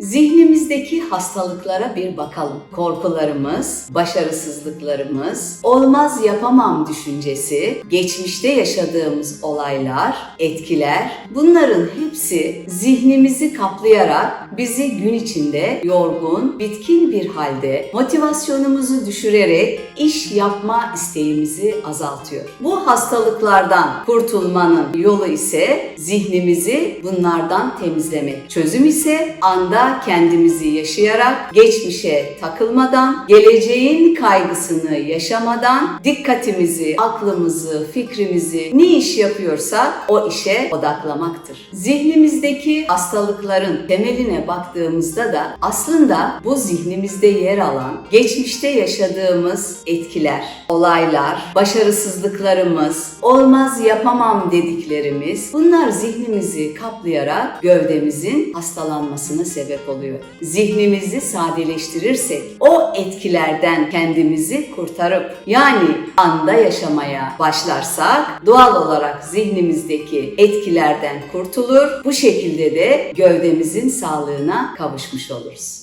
Zihnimizdeki hastalıklara bir bakalım. Korkularımız, başarısızlıklarımız, olmaz yapamam düşüncesi, geçmişte yaşadığımız olaylar, etkiler, bunların hepsi zihnimizi kaplayarak bizi gün içinde yorgun, bitkin bir halde motivasyonumuzu düşürerek iş yapma isteğimizi azaltıyor. Bu hastalıklardan kurtulmanın yolu ise zihnimizi bunlardan temizlemek. Çözüm ise anda kendimizi yaşayarak, geçmişe takılmadan, geleceğin kaygısını yaşamadan, dikkatimizi, aklımızı, fikrimizi ne iş yapıyorsa o işe odaklamaktır. Zihnimizdeki hastalıkların temeline baktığımızda da aslında bu zihnimizde yer alan, geçmişte yaşadığımız etkiler, olaylar, başarısızlıklarımız, olmaz yapamam dediklerimiz bunlar zihnimizi kaplayarak gövdemizin hastalanmasına sebep oluyor. Zihnimizi sadeleştirirsek o etkilerden kendimizi kurtarıp yani anda yaşamaya başlarsak doğal olarak zihnimizdeki etkilerden kurtulur. Bu şekilde de gövdemizin sağlığına kavuşmuş oluruz.